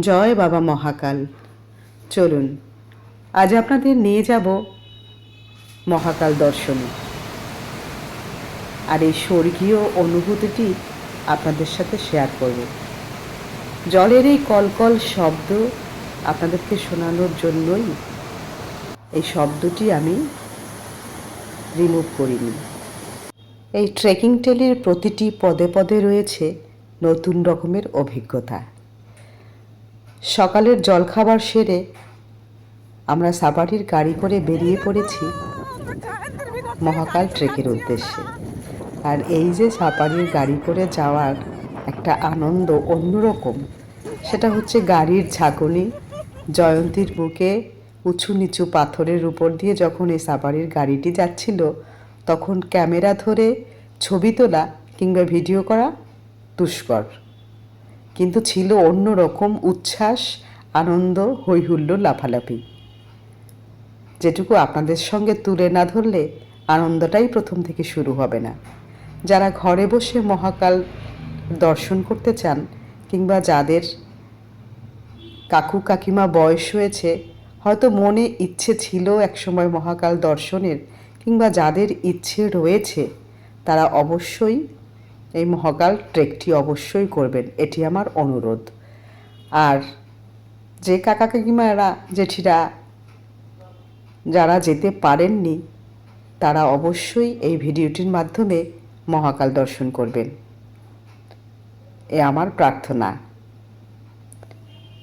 জয় বাবা মহাকাল। চলুন, আজ আপনাদের নিয়ে যাব মহাকাল দর্শনে। আর এই স্বর্গীয় অনুভূতিটি আপনাদের সাথে শেয়ার করব। জলের এই কলকল শব্দ আপনাদেরকে শোনানোর জন্যই এই শব্দটি আমি রিমুভ করিনি। এই ট্রেকিং টেলির প্রতিটি পদে পদে রয়েছে নতুন রকমের অভিজ্ঞতা। সকালের জলখাবার সেরে আমরা সাবারির গাড়ি করে বেরিয়ে পড়েছি মহাকাল ট্রেকের উদ্দেশ্যে। আর এই যে সাপারির গাড়ি করে যাওয়ার একটা আনন্দ অন্যরকম, সেটা হচ্ছে গাড়ির ঝাঁকুনি, জয়ন্তীর বুকে উঁচু নিচু পাথরের উপর দিয়ে যখন এই সাপারির গাড়িটি যাচ্ছিল, তখন ক্যামেরা ধরে ছবি তোলা কিংবা ভিডিও করা দুষ্কর। কিন্তু ছিল অন্য রকম উচ্ছ্বাস, আনন্দ হৈহুল্লোড় লাফালাফি। যেটুকু আপনাদের সঙ্গে তুলে না ধরলে আনন্দটাই প্রথম থেকে শুরু হবে না। যারা ঘরে বসে মহাকাল দর্শন করতে চান কিংবা যাদের কাকু কাকিমা বয়স হয়েছে, হয়তো মনে ইচ্ছে ছিল একসময় মহাকাল দর্শনের কিংবা যাদের ইচ্ছে রয়েছে, তারা অবশ্যই এই মহাকাল ট্রেকটি অবশ্যই করবেন। এটি আমার অনুরোধ। আর যে কাকা কাকিমারা জেঠিরা যারা যেতে পারেননি, তারা অবশ্যই এই ভিডিওটির মাধ্যমে মহাকাল দর্শন করবেন। এ আমার প্রার্থনা।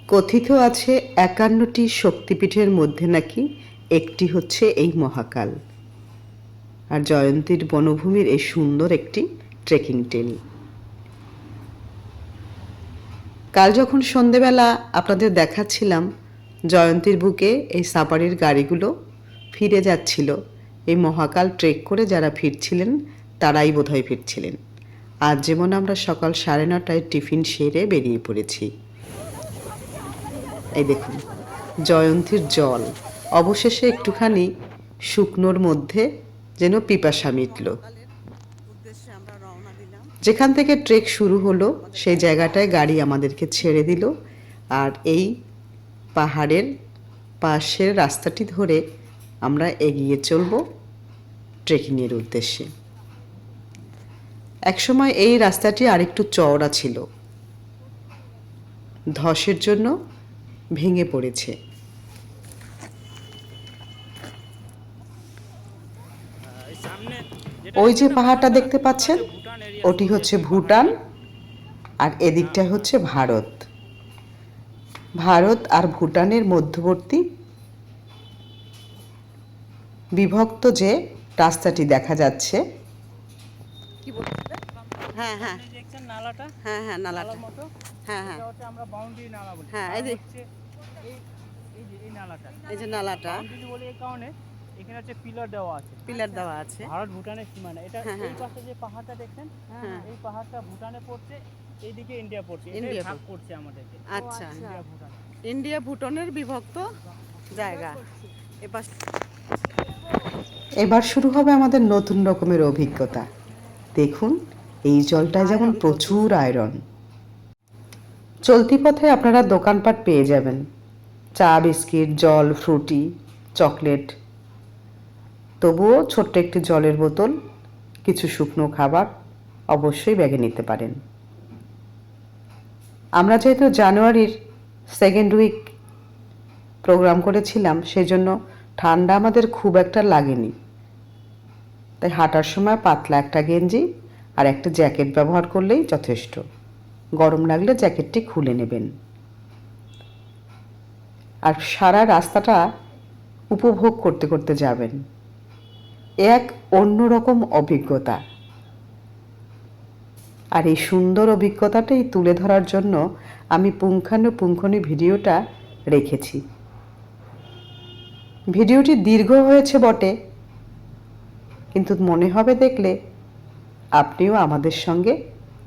কথিত আছে একান্নটি শক্তিপীঠের মধ্যে নাকি একটি হচ্ছে এই মহাকাল। আর জয়ন্তীর বনভূমির এই সুন্দর একটি ট্রেকিং টেল কাল যখন সন্ধেবেলা আপনাদের দেখাচ্ছিলাম জয়ন্তীর বুকে এই সাপারির গাড়িগুলো, ফিরে যাচ্ছিল। এই মহাকাল ট্রেক করে যারা ফিরছিলেন, তারাই বোধহয় ফিরছিলেন। আজ যেমন আমরা সকাল সাড়ে নটায় টিফিন সেরে বেরিয়ে পড়েছি। এই দেখুন, জয়ন্তীর জল। অবশেষে একটুখানি শুকনোর মধ্যে যেন পিপাসা মিটল উদ্দেশ্যে আমরা রওনা দিলাম যেখান থেকে ট্রেক শুরু হলো, সেই জায়গাটায় গাড়ি আমাদেরকে ছেড়ে দিল। আর এই পাহাড়ের পাশের রাস্তাটি ধরে আমরা এগিয়ে চলব ট্রেকিংয়ের উদ্দেশ্যে। একসময় এই রাস্তাটি আরেকটু চওড়া ছিল। ধসের জন্য ভেঙে পড়েছে। ওই যে পাহাড়টা দেখতে পাচ্ছেন? ওটি হচ্ছে ভুটান আর এদিকটায় হচ্ছে ভারত। ভারত আর ভুটানের মধ্যবর্তী বিভক্ত যে রাস্তাটি দেখা যাচ্ছে। হ্যাঁ হ্যাঁ। এই নালাটা? হ্যাঁ হ্যাঁ নালাটা। হ্যাঁ হ্যাঁ। এটা আমরা বাউন্ডারি নালা বলি। হ্যাঁ, এই যে- এই এই যে এই নালাটা। এই যে নালাটা। বলি এই কারণে এখানে হচ্ছে পিলার দেওয়া আছে। পিলার দেওয়া আছে। ভারত ভুটানের সীমানা। এটা হ্যাঁ, হ্যাঁ। এই পাশে যে পাহাড়টা দেখছেন হ্যাঁ। এই পাহাড়টা ভুটানে পড়ছে এইদিকে ইন্ডিয়া পড়ছে। ইন্ডিয়া ভাগ করছে আমাদেরকে। আচ্ছা ইন্ডিয়া ভুটান। ইন্ডিয়া ভুটানের বিভক্ত জায়গা। এবার এবার শুরু হবে আমাদের নতুন রকমের অভিজ্ঞতা। দেখুন এই জলটায় যেমন প্রচুর আয়রন। চলতি পথে আপনারা দোকানপাট পেয়ে যাবেন। চা বিস্কিট জল ফ্রুটি চকলেট তবুও ছোট্ট একটি জলের বোতল, কিছু শুকনো খাবার অবশ্যই ব্যাগে নিতে পারেন। আমরা যেহেতু জানুয়ারির সেকেন্ড উইক প্রোগ্রাম করেছিলাম, সেজন্য ঠান্ডা আমাদের খুব একটা লাগেনি। তাই হাঁটার সময় পাতলা একটা গেঞ্জি আর একটা জ্যাকেট ব্যবহার করলেই যথেষ্ট। গরম লাগলে জ্যাকেটটি খুলে নেবেন। আর সারা রাস্তাটা উপভোগ করতে করতে যাবেন। এক অন্যরকম অভিজ্ঞতা। আর এই সুন্দর অভিজ্ঞতাটাই তুলে ধরার জন্য আমি পুঙ্খানুপুঙ্খনি ভিডিওটা রেখেছি। ভিডিওটি দীর্ঘ হয়েছে বটে, কিন্তু মনে হবে দেখলে আপনিও আমাদের সঙ্গে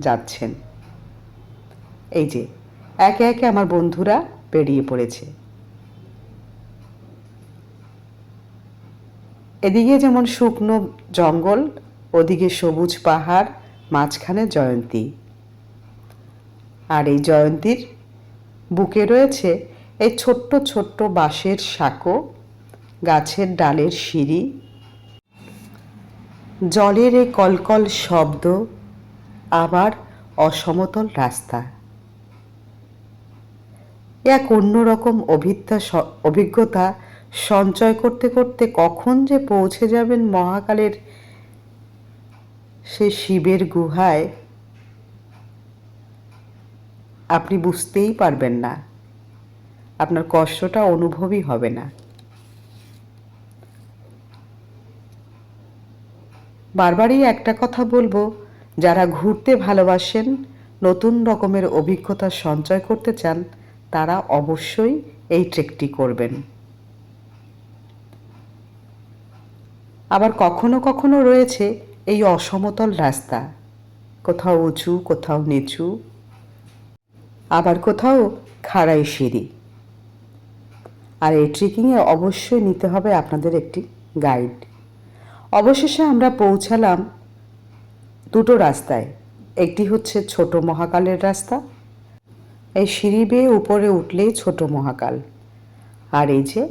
যাচ্ছেন। এই যে, একে একে আমার বন্ধুরা বেরিয়ে পড়েছে। এদিকে যেমন শুকনো জঙ্গল, ওদিকে সবুজ পাহাড়, মাঝখানে জয়ন্তী। আর এই জয়ন্তীর বুকে রয়েছে এই ছোট্ট ছোট্ট বাঁশের সাঁকো, গাছের ডালের সিঁড়ি, জলের এই কলকল শব্দ, আবার অসমতল রাস্তা। এক অন্যরকম অভিজ্ঞতা অভিজ্ঞতা সঞ্চয় করতে করতে কখন যে পৌঁছে যাবেন মহাকালের সে শিবের গুহায়, আপনি বুঝতেই পারবেন না। আপনার কষ্টটা অনুভবই হবে না। বারবারই একটা কথা বলব, যারা ঘুরতে ভালোবাসেন, নতুন রকমের অভিজ্ঞতা সঞ্চয় করতে চান, তারা অবশ্যই এই ট্রেকটি করবেন। আবার কখনো কখনো রয়েছে এই অসমতল রাস্তা। কোথাও উঁচু, কোথাও নিচু, আবার কোথাও খাড়াই সিঁড়ি। আর এই ট্রেকিংয়ে অবশ্যই নিতে হবে আপনাদের একটি গাইড অবশেষে আমরা পৌঁছালাম দুটো রাস্তায়। একটি হচ্ছে ছোট মহাকালের রাস্তা। এই সিঁড়ি বেয়ে উপরে উঠলেই ছোট মহাকাল। আর এই যে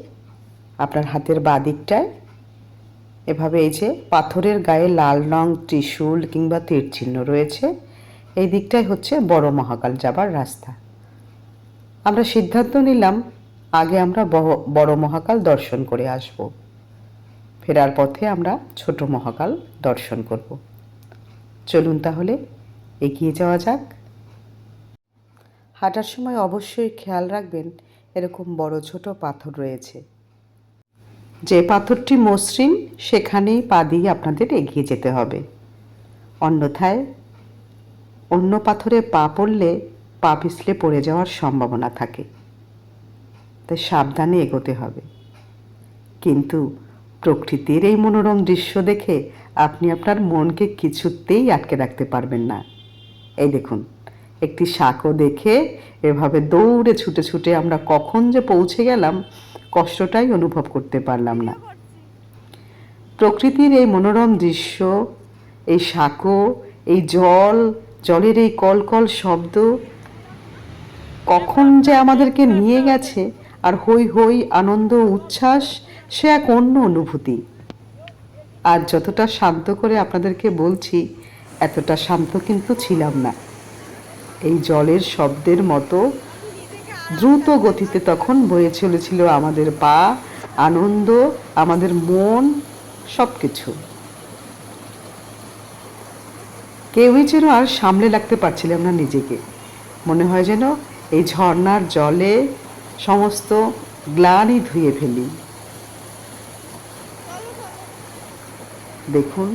আপনার হাতের বাদিকটায় এভাবে এই যে পাথরের গায়ে লাল রং, ত্রিশূল কিংবা তীর চিহ্ন রয়েছে, এই দিকটাই হচ্ছে বড় মহাকাল যাবার রাস্তা। আমরা সিদ্ধান্ত নিলাম, আগে আমরা বড় মহাকাল দর্শন করে আসব। ফেরার পথে আমরা ছোট মহাকাল দর্শন করব। চলুন তাহলে, এগিয়ে যাওয়া যাক। হাঁটার সময় অবশ্যই খেয়াল রাখবেন, এরকম বড় ছোট পাথর রয়েছে। যে পাথরটি মসৃণ, সেখানেই পা দিয়ে আপনাদের এগিয়ে যেতে হবে। অন্যথায় অন্য পাথরে পা পড়লে পা পিছলে পড়ে যাওয়ার সম্ভাবনা থাকে। তাই সাবধানে এগোতে হবে। কিন্তু প্রকৃতির এই মনোরম দৃশ্য দেখে আপনি আপনার মনকে কিছুতেই আটকে রাখতে পারবেন না। এই দেখুন, একটি শাকও দেখে এভাবে দৌড়ে ছুটে ছুটে আমরা কখন যে পৌঁছে গেলাম কষ্টটাই অনুভব করতে পারলাম না। প্রকৃতির এই মনোরম দৃশ্য, এই সাঁকো, এই জল, জলের এই কলকল শব্দ কখন যে আমাদেরকে নিয়ে গেছে আর হই হই আনন্দ উচ্ছ্বাস সে এক অন্য অনুভূতি। আর যতটা শান্ত করে আপনাদেরকে বলছি, এতটা শান্ত কিন্তু ছিলাম না। এই জলের শব্দের মতো দ্রুত গতিতে তখন বয়ে চলেছিল আমাদের পা, আনন্দ, আমাদের মন সব কিছু কেউই যেন আর সামলে রাখতে পারছিলাম না নিজেকে। মনে হয় যেন এই ঝর্ণার জলে সমস্ত গ্লানি ধুয়ে ফেলি। দেখুন,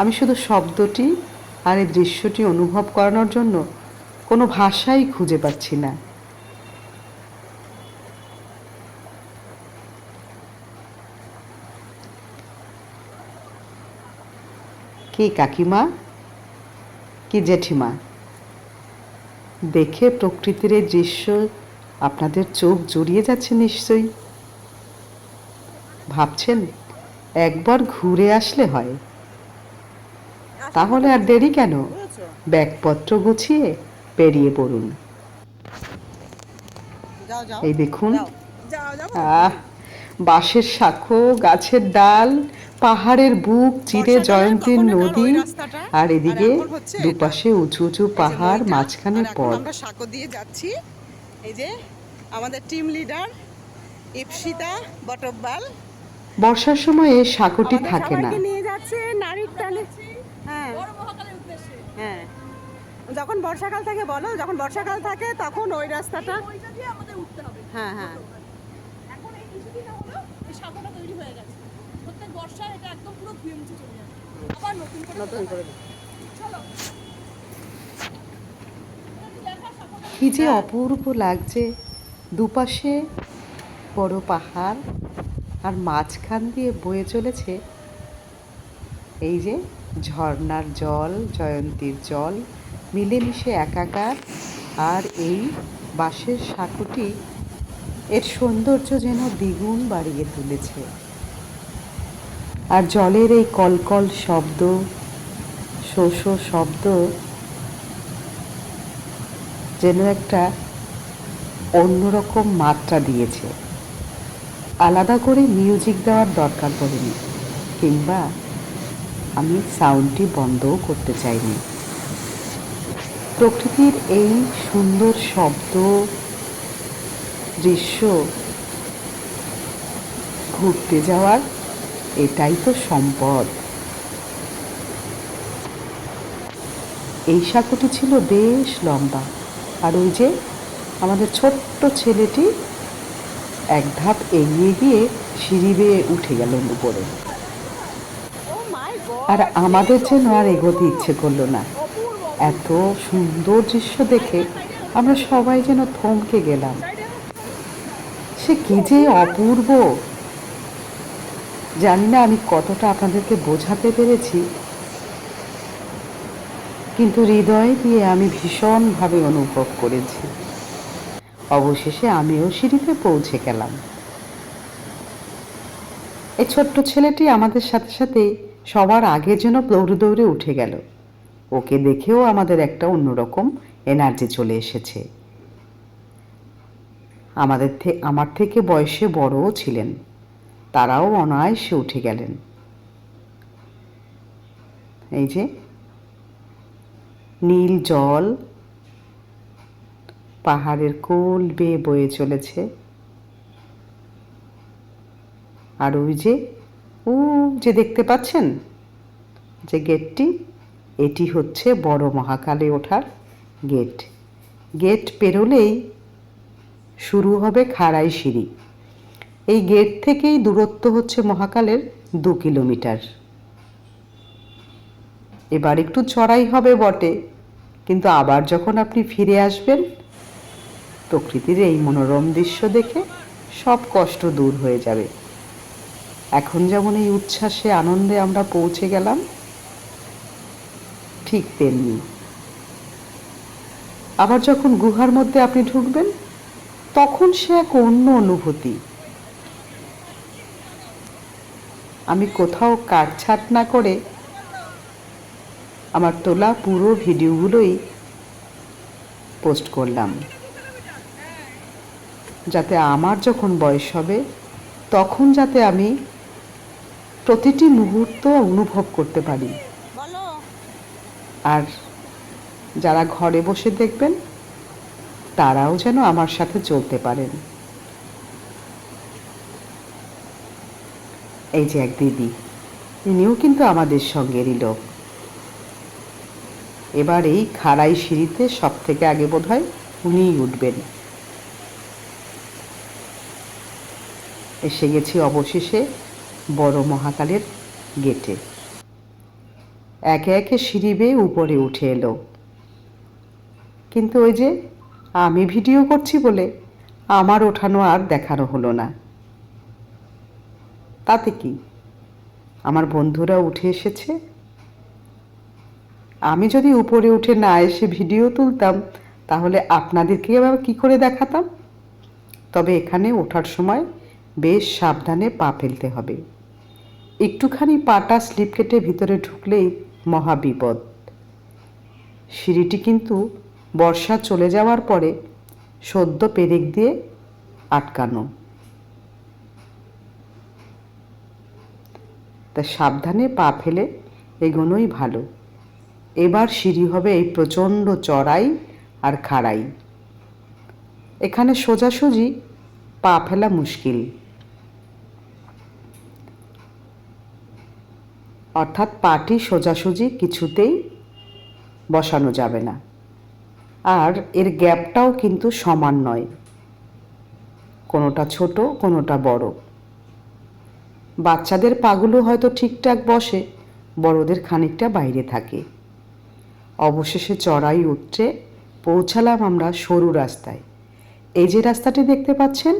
আমি শুধু শব্দটি আর এই দৃশ্যটি অনুভব করানোর জন্য কোনো ভাষাই খুঁজে পাচ্ছি না। কি কাকিমা? কি জেঠিমা? দেখে প্রকৃতির এই দৃশ্য আপনাদের চোখ জুড়িয়ে যাচ্ছে নিশ্চয়ই। ভাবছেন একবার ঘুরে আসলে হয়। তাহলে আর দেরি কেন? ব্যাগপত্র গুছিয়ে বেরিয়ে পড়ুন। এই দেখুন। আহ বাঁশের শাখো গাছের ডাল পাহাড়ের বুক চিরে জয়ন্তীর নদী রাস্তাটা, আর এদিকে। দুপাশে উঁচু উঁচু পাহাড় মাঝখানে এখন পথ। আমরা সাঁকো দিয়ে যাচ্ছি। এই যে আমাদের টিম লিডার ইপসিতা বটব্বাল। বর্ষার সময় এই সাঁকোটি থাকে না। নিয়ে যাচ্ছে নারীর টানে। হ্যাঁ। হ্যাঁ। যখন বর্ষাকাল থাকে বলো যখন বর্ষাকাল থাকে তখন ওই রাস্তাটা। ওইটা দিয়ে আমাদের উঠতে হবে। হ্যাঁ হ্যাঁ এখন এই কিছুদিন হলো এই সাঁকোটা তৈরি হয়ে গেছে প্রত্যেক এটা একদম পুরো ধুয়ে চলে যাবে আবার নতুন করে নতুন করে চলো। কি যে অপূর্ব লাগছে। দুপাশে বড় পাহাড় আর মাঝখান দিয়ে বয়ে চলেছে এই যে ঝর্ণার জল জয়ন্তীর জল মিলেমিশে একাকার। আর এই বাঁশের সাঁকোটি এর সৌন্দর্য যেন দ্বিগুণ বাড়িয়ে তুলেছে। আর জলের এই কলকল শব্দ শো শো শব্দ যেন একটা অন্যরকম মাত্রা দিয়েছে। আলাদা করে মিউজিক দেওয়ার দরকার পড়েনি, কিংবা আমি সাউন্ডটি বন্ধও করতে চাইনি। প্রকৃতির এই সুন্দর শব্দ, দৃশ্য ঘুরতে যাওয়ার এটাই তো সম্পদ। এই সাঁকোটি ছিল বেশ লম্বা। আর ওই যে আমাদের ছোট্ট ছেলেটি এক ধাপ এগিয়ে গিয়ে সিঁড়ি বেয়ে উঠে গেল উপরে। আর আমাদের যেন আর এগোতে ইচ্ছে করল না। এত সুন্দর দৃশ্য দেখে আমরা সবাই যেন থমকে গেলাম। সে কি যে অপূর্ব! জানি না আমি কতটা আপনাদেরকে বোঝাতে পেরেছি, কিন্তু হৃদয় দিয়ে আমি ভীষণভাবে অনুভব করেছি। অবশেষে আমিও সিঁড়িতে পৌঁছে গেলাম। এই ছোট্ট ছেলেটি আমাদের সাথে সাথে সবার আগে যেন দৌড়ে দৌড়ে উঠে গেল। ওকে দেখেও আমাদের একটা অন্যরকম এনার্জি চলে এসেছে। আমাদের আমার থেকে বয়সে বড়ও ছিলেন। তারাও অনায়াসে উঠে গেলেন। এই যে, নীল জল পাহাড়ের কোল বেয়ে বয়ে চলেছে। আর ওই যে ও যে দেখতে পাচ্ছেন? যে গেটটি, এটি হচ্ছে বড় মহাকালে ওঠার গেট। গেট পেরোলেই শুরু হবে খাড়াই সিঁড়ি। এই গেট থেকেই দূরত্ব হচ্ছে মহাকালের দু কিলোমিটার। এবার একটু চড়াই হবে বটে, কিন্তু আবার যখন আপনি ফিরে আসবেন, প্রকৃতির এই মনোরম দৃশ্য দেখে সব কষ্ট দূর হয়ে যাবে। এখন যেমন এই উচ্ছ্বাসে আনন্দে আমরা পৌঁছে গেলাম, ঠিক তেমনি। আবার যখন গুহার মধ্যে আপনি ঢুকবেন, তখন সে এক অন্য অনুভূতি। আমি কোথাও কাটছাট না করে আমার তোলা পুরো ভিডিওগুলোই পোস্ট করলাম। যাতে আমার যখন বয়স হবে তখন যাতে আমি প্রতিটি মুহূর্ত অনুভব করতে পারি। আর যারা ঘরে বসে দেখবেন তারাও যেন আমার সাথে চলতে পারেন। এই যে এক দিদি, ইনিও কিন্তু আমাদের সঙ্গেরই লোক। এবার এই খাড়াই সিঁড়িতে সব থেকে আগে বোধ হয় উনিই উঠবেন। এসে গেছি অবশেষে বড় মহাকালের গেটে। একে একে সিঁড়ি বেয়ে উপরে উঠে এলো। কিন্তু ওই যে আমি ভিডিও করছি বলে আমার ওঠানো আর দেখানো হলো না। তাতে কি? আমার বন্ধুরা উঠে এসেছে। আমি যদি উপরে উঠে না এসে ভিডিও তুলতাম, তাহলে আপনাদেরকে আবার কী করে দেখাতাম? তবে এখানে ওঠার সময় বেশ সাবধানে পা ফেলতে হবে। একটুখানি পাটা স্লিপ কেটে ভিতরে ঢুকলেই মহা বিপদ। সিঁড়িটি কিন্তু বর্ষা চলে যাওয়ার পরে সদ্য পেরেক দিয়ে আটকানো। তা সাবধানে পা ফেলে এগোনোই ভালো। এবার সিঁড়ি হবে এই প্রচণ্ড চড়াই আর খাড়াই। এখানে সোজাসুজি পা ফেলা মুশকিল। অর্থাৎ পাটি সোজাসুজি কিছুতেই বসানো যাবে না। আর এর গ্যাপটাও কিন্তু সমান নয়। কোনোটা ছোট, কোনোটা বড়। বাচ্চাদের পাগুলো হয়তো ঠিকঠাক বসে, বড়দের খানিকটা বাইরে থাকে। অবশেষে চড়াই উঠতে পৌঁছালাম আমরা সরু রাস্তায়। এই যে রাস্তাটি দেখতে পাচ্ছেন,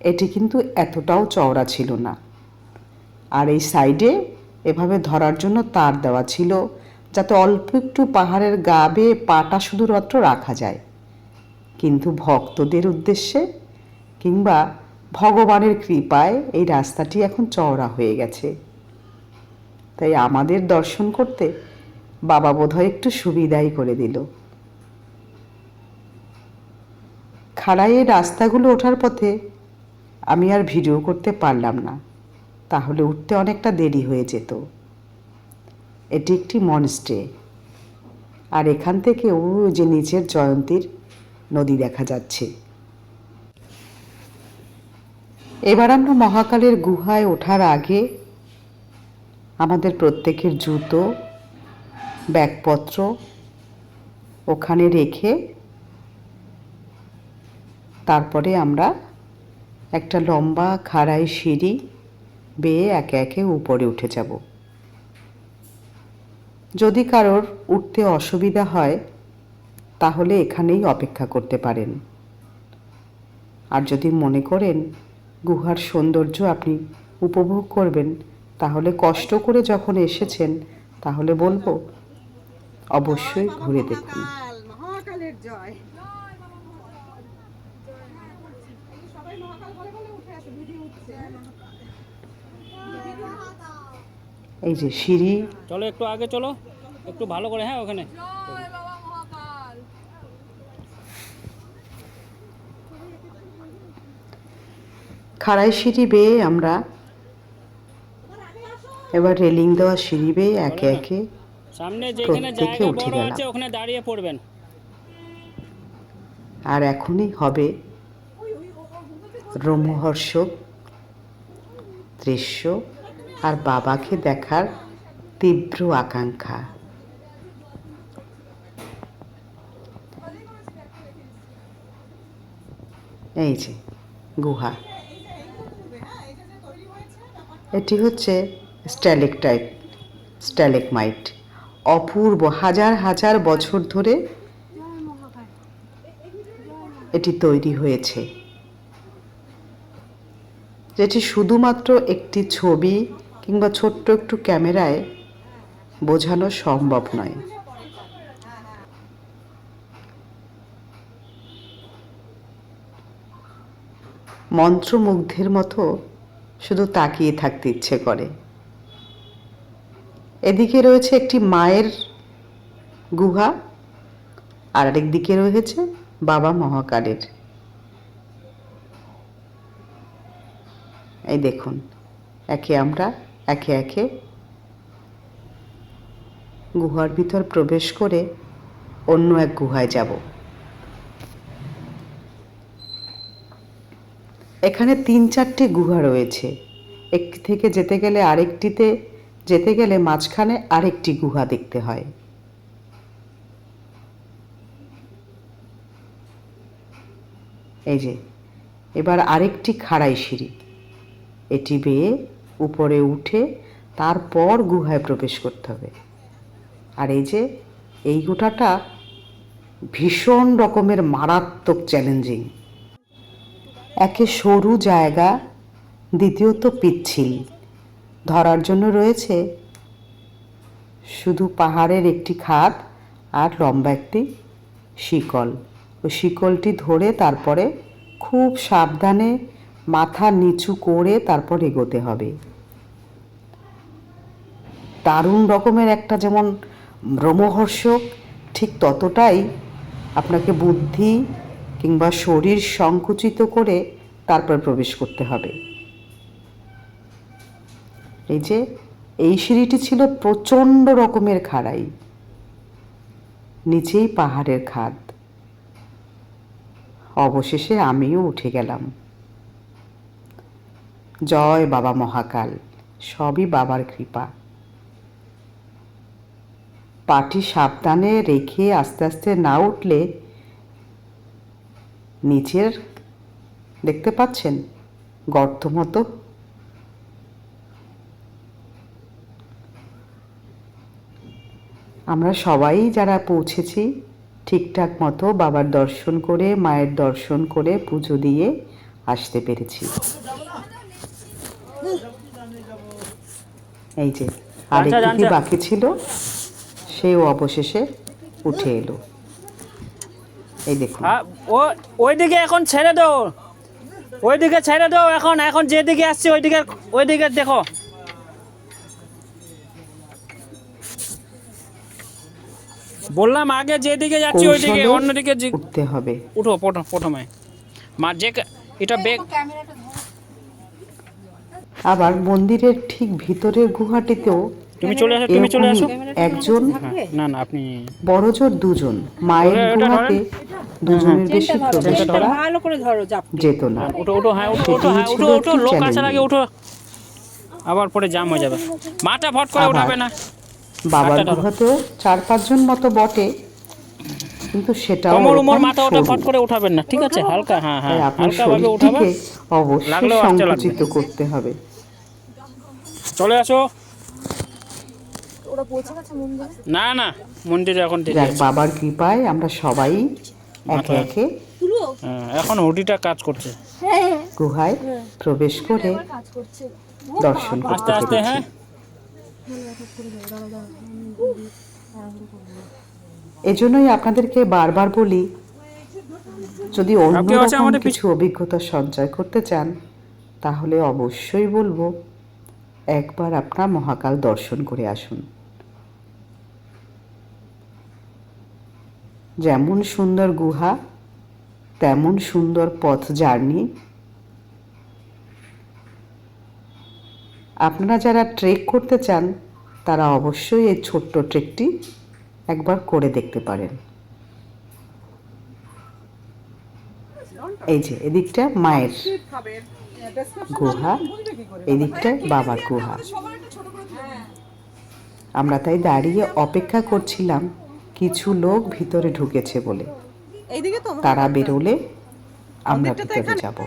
এটি কিন্তু এতটাও চওড়া ছিল না। আর এই সাইডে এভাবে ধরার জন্য তার দেওয়া ছিল, যাতে অল্প একটু পাহাড়ের গা বেয়ে পাটা শুধুমাত্র রাখা যায়। কিন্তু ভক্তদের উদ্দেশ্যে কিংবা ভগবানের কৃপায় এই রাস্তাটি এখন চওড়া হয়ে গেছে। তাই আমাদের দর্শন করতে বাবা বোধহয় একটু সুবিধাই করে দিল। খাড়াইয়ের রাস্তাগুলো ওঠার পথে আমি আর ভিডিও করতে পারলাম না, তাহলে উঠতে অনেকটা দেরি হয়ে যেত। এটি একটি মনস্টে, আর এখান থেকে ও যে নিচের জয়ন্তীর নদী দেখা যাচ্ছে। এবার আমরা মহাকালের গুহায় ওঠার আগে আমাদের প্রত্যেকের জুতো, ব্যাগপত্র ওখানে রেখে তারপরে আমরা একটা লম্বা খাড়াই সিঁড়ি বেয়ে একে একে উপরে উঠে যাব। যদি কারোর উঠতে অসুবিধা হয়, তাহলে এখানেই অপেক্ষা করতে পারেন। আর যদি মনে করেন গুহার সৌন্দর্য আপনি উপভোগ করবেন। তাহলে কষ্ট করে যখন এসেছেন তাহলে বলব অবশ্যই ঘুরে দেখুন। মহাকাল মহাকালের জয়। সবাই মহাকাল বলে বলে উঠে আসে ভিডিও উঠছে এই যে সিঁড়ি। চলো একটু আগে চলো। একটু ভালো করে হ্যাঁ ওখানে জয় বাবা মহাকাল খাড়াই সিঁড়ি বেয়ে আমরা এবার রেলিং দেওয়া সিঁড়ি বেয়ে একে একে সামনে যেখানে জায়গা বড় আছে ওখানে দাঁড়িয়ে পড়বেন। আর এখনই হবে রোমহর্ষক দৃশ্য আর বাবাকে দেখার তীব্র আকাঙ্ক্ষা। এই যে গুহা। এটি হচ্ছে স্ট্যালেকটাইট স্ট্যালেকমাইট। অপূর্ব হাজার হাজার বছর ধরে এটি তৈরি হয়েছে। যেটি শুধুমাত্র একটি ছবি কিংবা ছোট্ট একটু ক্যামেরায় বোঝানো সম্ভব নয়। মন্ত্রমুগ্ধের মতো শুধু তাকিয়ে থাকতে ইচ্ছে করে। এদিকে রয়েছে একটি মায়ের গুহা, আর আরেক দিকে রয়েছে বাবা মহাকালের। এই দেখুন, একে আমরা, একে একে গুহার ভিতর প্রবেশ করে অন্য এক গুহায় যাব। এখানে তিন চারটি গুহা রয়েছে। একটি থেকে যেতে গেলে আরেকটিতে, যেতে গেলে মাঝখানে আরেকটি গুহা দেখতে হয়। এই যে, এবার আরেকটি খাড়াই সিঁড়ি। এটি বেয়ে উপরে উঠে তারপর গুহায় প্রবেশ করতে হবে। আর এই যে, এই গোটাটা ভীষণ রকমের মারাত্মক চ্যালেঞ্জিং একে সরু জায়গা, দ্বিতীয়ত পিচ্ছিল। ধরার জন্য রয়েছে শুধু পাহাড়ের একটি খাদ আর লম্বা একটি শিকল। ওই শিকলটি ধরে তারপরে খুব সাবধানে মাথা নিচু করে তারপর এগোতে হবে। দারুণ রকমের একটা যেমন রোমহর্ষক ঠিক ততটাই আপনাকে বুদ্ধি কিংবা শরীর সংকুচিত করে তারপর প্রবেশ করতে হবে। এই যে, এই সিঁড়িটি ছিল প্রচণ্ড রকমের খাড়াই। নিচেই পাহাড়ের খাদ। অবশেষে আমিও উঠে গেলাম। জয় বাবা মহাকাল, সবই বাবার কৃপা। পাটি সাবধানে রেখে আস্তে আস্তে না উঠলে নিচের দেখতে পাচ্ছেন? গর্ত মতো। আমরা সবাই যারা পৌঁছেছি ঠিকঠাক মতো বাবার দর্শন করে মায়ের দর্শন করে পুজো দিয়ে আসতে পেরেছি। এই যে আর আচ্ছা, একটু বাকি ছিল? সেও অবশেষে উঠে এলো। এই দেখুন। হ্যাঁ ও ওইদিকে এখন ছেড়ে দাও। ওইদিকে ছেড়ে দাও এখন এখন যেদিকে আসছে ওইদিকে ওইদিকে দেখো। বললাম আগে যেদিকে যাচ্ছি ওইদিকে অন্যদিকে উঠতে হবে। উঠো প্রথমে। মা যে এটা বেগ আবার মন্দিরের ঠিক ভিতরের গুহাটিতেও তুমি চলে আসো তুমি চলে আসো। একজন হ্যাঁ না না আপনি বড়জোর দুজন মায়ের গুহাতে দুজনের বেশি প্রবেশ করা ভালো করে ধরো যেত না। ওটো ওটো হ্যাঁ ওটো ওটো হ্যাঁ ওটো ওটো লোক আসার আগে ওটো আবার পরে জাম হয়ে যাবে। মাটা ফট করে উঠাবে না। বাবার গুহাতেও চার পাঁচজন মতো বটে কিন্তু সেটাও উমর মাথা ওটা ফট করে উঠাবেন না ঠিক আছে? হালকা হ্যাঁ হ্যাঁ হালকা ভাবে উঠাবে শরীরটিকে অবশ্যই। সংকুচিত করতে হবে। চলে আসো। না না মন্দিরে এখন আছে। বাবার কৃপায় আমরা সবাই একে একে হ্যাঁ, এখন হুডিটা কাজ করছে। গুহায় প্রবেশ করে দর্শন করতে আস্তে হ্যাঁ এজন্যই আপনাদেরকে বারবার বলি যদি অন্যরকম কিছু অভিজ্ঞতা সঞ্চয় করতে চান তাহলে অবশ্যই বলব একবার আপনার মহাকাল দর্শন করে আসুন। যেমন সুন্দর গুহা, তেমন সুন্দর পথ জার্নি। আপনারা যারা ট্রেক করতে চান, তারা অবশ্যই এই ছোট্ট ট্রেকটি একবার করে দেখতে পারেন। এই যে, এদিকটা মায়ের গুহা, এদিকটা বাবার গুহা। আমরা তাই দাঁড়িয়ে অপেক্ষা করছিলাম কিছু লোক ভিতরে ঢুকেছে বলে। তারা বেরোলে আমরা ভিতরে যাব।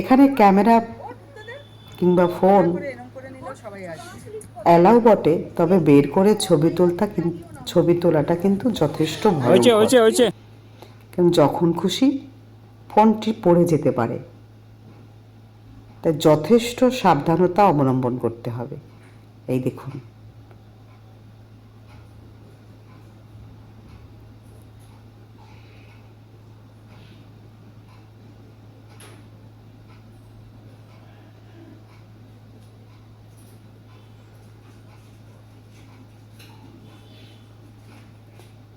এখানে ক্যামেরা কিংবা ফোন অ্যালাউ বটে তবে বের করে ছবি তুলতা ছবি তোলাটা কিন্তু যথেষ্ট কারণ যখন খুশি ফোনটি পড়ে যেতে পারে। তাই যথেষ্ট সাবধানতা অবলম্বন করতে হবে। এই দেখুন।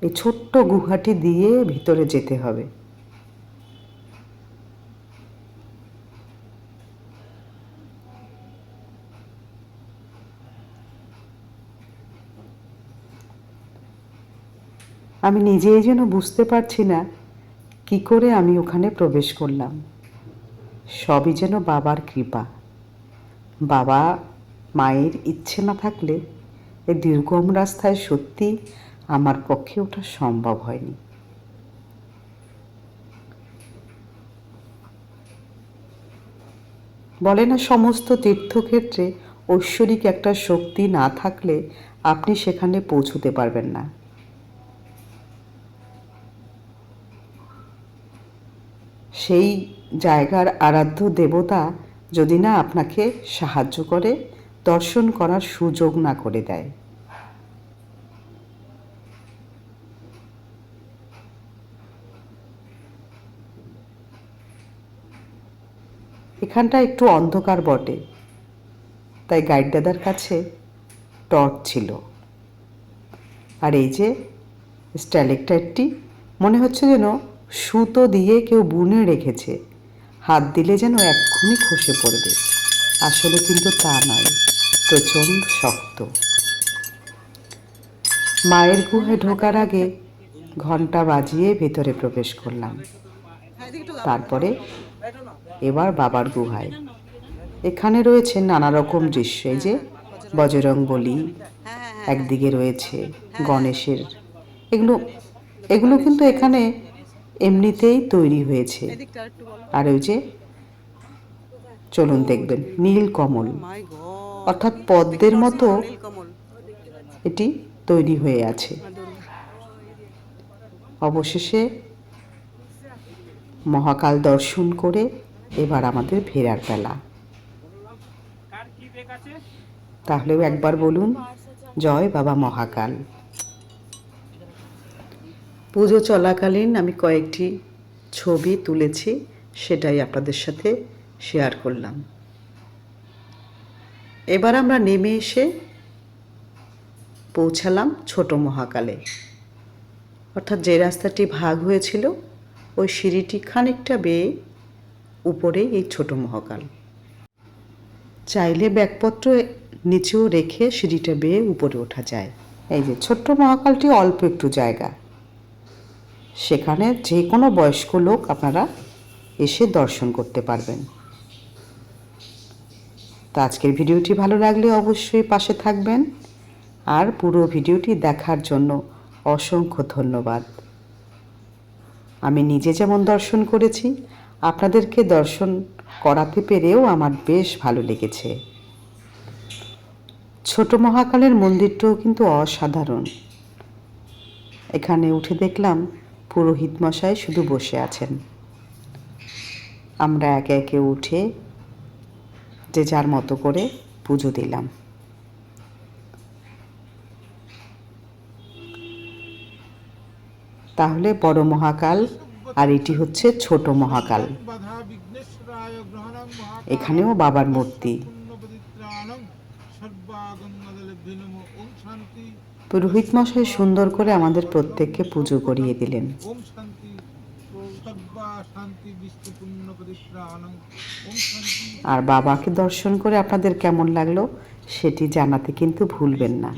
এই ছোট্ট গুহাটি দিয়ে ভিতরে যেতে হবে। আমি নিজেই যেন বুঝতে পারছি না কি করে আমি ওখানে প্রবেশ করলাম। সবই যেন বাবার কৃপা। বাবা মায়ের ইচ্ছে না থাকলে এই দুর্গম রাস্তায় সত্যি আমার পক্ষে ওঠা সম্ভব হয়নি। বলে না, সমস্ত তীর্থক্ষেত্রে ঐশ্বরিক একটা শক্তি না থাকলে আপনি সেখানে পৌঁছতে পারবেন না। সেই জায়গার আরাধ্য দেবতা যদি না আপনাকে সাহায্য করে, দর্শন করার সুযোগ না করে দেয়। এখানটা একটু অন্ধকার বটে, তাই গাইড দাদার কাছে টর্চ ছিল। আর এই যে স্ট্যালেকটাইটটি, মনে হচ্ছে যেন সুতো দিয়ে কেউ বুনে রেখেছে। হাত দিলে যেন এক্ষুনি খসে পড়বে। আসলে কিন্তু তা নয়, প্রচণ্ড শক্ত। মায়ের গুহায় ঢোকার আগে ঘণ্টা বাজিয়ে ভেতরে প্রবেশ করলাম। তারপরে এবার বাবার গুহায়। এখানে রয়েছে নানা রকম দৃশ্য যে বজরং বলি একদিকে রয়েছে গণেশের। এগুলো এগুলো কিন্তু এখানে এমনিতেই তৈরি হয়েছে। আর ওই যে চলুন দেখবেন নীল কমল। অর্থাৎ পদ্মের মতো এটি তৈরি হয়ে আছে। অবশেষে মহাকাল দর্শন করে এবার আমাদের ফেরার বেলা। তাহলেও একবার বলুন জয় বাবা মহাকাল। পুজো চলাকালীন আমি কয়েকটি ছবি তুলেছি, সেটাই আপনাদের সাথে শেয়ার করলাম। এবার আমরা নেমে এসে পৌঁছালাম ছোট মহাকালে। অর্থাৎ যে রাস্তাটি ভাগ হয়েছিল, ওই সিঁড়িটি খানিকটা বেয়ে উপরে এই ছোট মহাকাল। চাইলে ব্যাগপত্র নিচেও রেখে সিঁড়িটা বেয়ে উপরে ওঠা যায়। এই যে ছোট্ট মহাকালটি অল্প একটু জায়গা। সেখানে যে কোনো বয়স্ক লোক আপনারা এসে দর্শন করতে পারবেন। তো আজকের ভিডিওটি ভালো লাগলে অবশ্যই পাশে থাকবেন। আর পুরো ভিডিওটি দেখার জন্য অসংখ্য ধন্যবাদ। আমি নিজে যেমন দর্শন করেছি, আপনাদেরকে দর্শন করাতে পেরেও আমার বেশ ভালো লেগেছে। ছোট মহাকালের মন্দিরটাও কিন্তু অসাধারণ। এখানে উঠে দেখলাম পুরোহিত মশাই শুধু বসে আছেন। আমরা একে একে উঠে যে যার মতো করে পুজো দিলাম। তাহলে বড় মহাকাল, আর এটি হচ্ছে ছোট মহাকাল। এখানেও বাবার মূর্তি। পুরোহিত মশাই সুন্দর করে আমাদের প্রত্যেককে পুজো করিয়ে দিলেন। আর বাবাকে দর্শন করে আপনাদের কেমন লাগল সেটি জানাতে কিন্তু ভুলবেন না।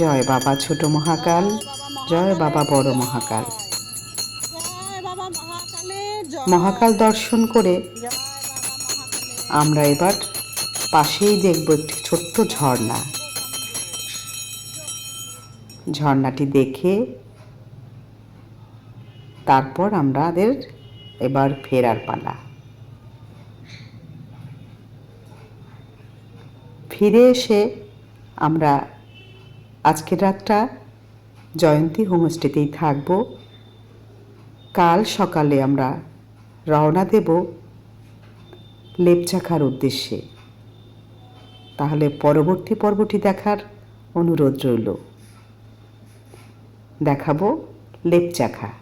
জয় বাবা ছোট মহাকাল জয় বাবা বড় মহাকাল। মহাকাল দর্শন করে আমরা এবার পাশেই দেখব একটি ছোট্ট ঝর্ণা। ঝর্ণাটি দেখে তারপর আমাদের এবার ফেরার পালা। ফিরে এসে আমরা আজকের রাতটা জয়ন্তী হোমস্টেতেই থাকব। কাল সকালে আমরা রওনা দেব লেপচাখার উদ্দেশ্যে। তাহলে পরবর্তী পর্বটি দেখার অনুরোধ রইল। দেখাবো লেপচাখা।